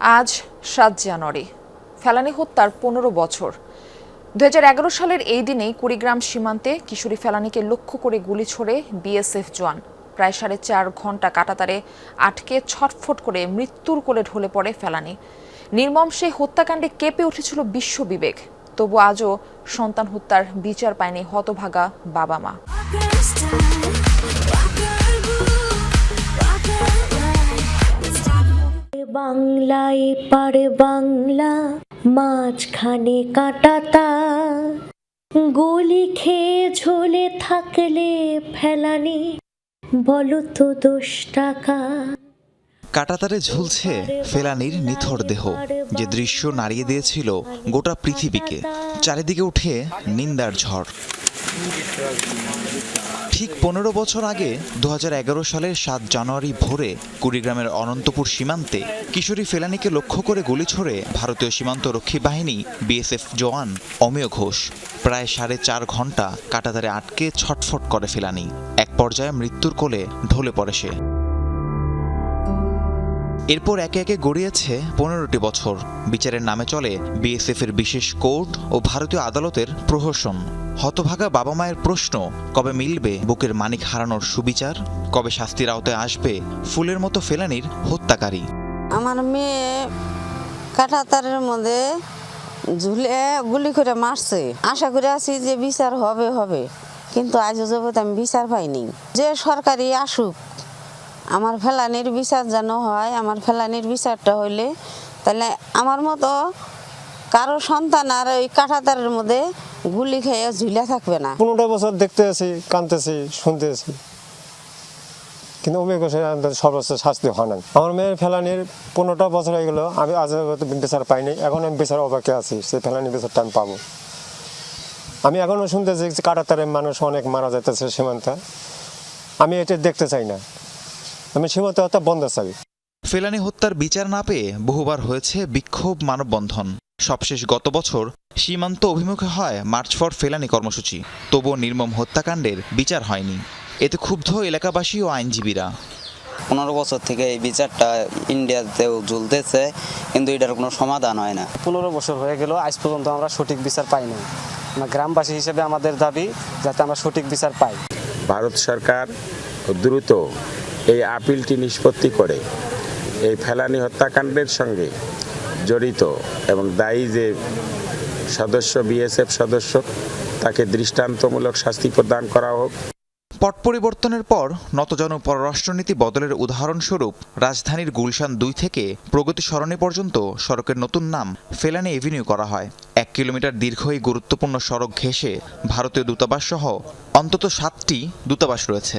আজ সাত জানুয়ারি। ফেলানি হত্যার পনেরো বছর। দু এগারো সালের এই দিনেই কুড়িগ্রাম সীমান্তে কিশোরী ফেলানিকে লক্ষ্য করে গুলি ছোড়ে বিএসএফ জওয়ান। প্রায় সাড়ে চার ঘণ্টা কাটাতারে আটকে ছটফট করে মৃত্যুর কোলে ঢলে পড়ে ফেলানি। নির্মম সেই হত্যাকাণ্ডে কেঁপে উঠেছিল বিশ্ব বিবেক। তবু আজও সন্তান হত্যার বিচার পায়নি হতভাগা বাবা মা। বাংলায় পারে বাংলা মাঝখানে কাটাতা। গলি খেয়ে ঝোলে থাকলে ফেলানি বলো তো দোষ টাকা। কাটাতারে ঝুলছে ফেলানির নিথর দেহ। যে দৃশ্য নাড়িয়ে দিয়েছিল গোটা পৃথিবীকে, চারিদিকে উঠে নিন্দার ঝড়। ঠিক পনেরো বছর আগে দু হাজার এগারো সালের সাত জানুয়ারি ভোরে কুড়িগ্রামের অনন্তপুর সীমান্তে কিশোরী ফেলানিকে লক্ষ্য করে গুলি ছড়ে ভারতীয় সীমান্ত রক্ষী বাহিনী বিএসএফ জওয়ান অমিয় ঘোষ। প্রায় সাড়ে চার ঘণ্টা কাটাতারে আটকে ছটফট করে ফেলানি। এক পর্যায়ে মৃত্যুর কোলে ঢলে পড়ে সে। এরপর একে একে গড়িয়েছে পনেরোটি বছর। বিচারের নামে চলে বিএসএফ এর বিশেষ কোর্ট ও ভারতীয় আদালতের প্রহসন। হতভাগা বাবা মায়ের প্রশ্ন, কবে মিলবে বুকের মানিক হারানোর সুবিচার? কবে শাস্তির আওতায় আসবে ফুলের মতো ফেলানির হত্যাকারী? আমার মেয়ে কাটাতারের মধ্যে ঝুলে গুলি করে মারছে। আশা করে আছি যে বিচার হবে হবে। কিন্তু আজও যাবত আমি বিচার পাইনি। যে সরকারি আসুক আমার ফেলানির বিচার যেন হয়, আমার ফেলানির বিচারটা হইলে তাহলে আমার মতো কারও সন্তান আর ওই কাটাতারের মধ্যে গুলি খেয়ে ঝুলে থাকবে না। পনেরোটা বছর দেখতে আছি কানতেছি শুনতে আছি। কিন্তু ঘোষের সর্বোচ্চ শাস্তি হয় না আমার মেয়ের ফেলানির পনেরোটা বছর হয়ে গেল, আমি আজ বিচার পাইনি এখন আমি বিচার অবাকে আছি সেই ফেলানি বিচারটা আমি পাবো। আমি এখনও শুনতেছি যে কাটাতারে মানুষ অনেক মারা যাইতেছে সীমান্তে। আমি এটা দেখতে চাই না। আমি সীমান্ত হত্যা বন্ধ চাই ফেলানি হত্যার বিচার না পেয়ে বহুবার হয়েছে বিক্ষোভ মানববন্ধন। সবশেষ গত বছর সীমান্ত অভিমুখে হয় মার্চ ফর ফেলানি কর্মসূচি। তবুও নির্মম হত্যাকাণ্ডের বিচার হয়নি। এতে ক্ষুব্ধ এলাকাবাসী ও আইনজীবীরা। পনেরো বছর থেকে এই বিচারটা ইন্ডিয়াতেও ঝুলতেছে কিন্তু এটার কোনো সমাধান হয় না। পনেরো বছর হয়ে গেল আজ পর্যন্ত আমরা সঠিক বিচার পাইনি। আমরা গ্রামবাসী হিসেবে আমাদের দাবি যাতে আমরা সঠিক বিচার পাই। ভারত সরকার দ্রুত এই আপিলটি নিষ্পত্তি করে এই ফেলানি হত্যাকাণ্ডের সঙ্গে জড়িত এবং দায়ী যে সদস্য, বিএসএফ সদস্য, তাকে দৃষ্টান্তমূলক শাস্তি প্রদান করা হোক। পট পরিবর্তনের পর নতজন পররাষ্ট্রনীতি বদলের উদাহরণস্বরূপ রাজধানীর গুলশান দুই থেকে প্রগতি সরণি পর্যন্ত সড়কের নতুন নাম ফেলানি এভিনিউ করা হয়। এক কিলোমিটার দীর্ঘ এই গুরুত্বপূর্ণ সড়ক ঘেঁষে ভারতীয় দূতাবাস সহ অন্তত সাতটি দূতাবাস রয়েছে।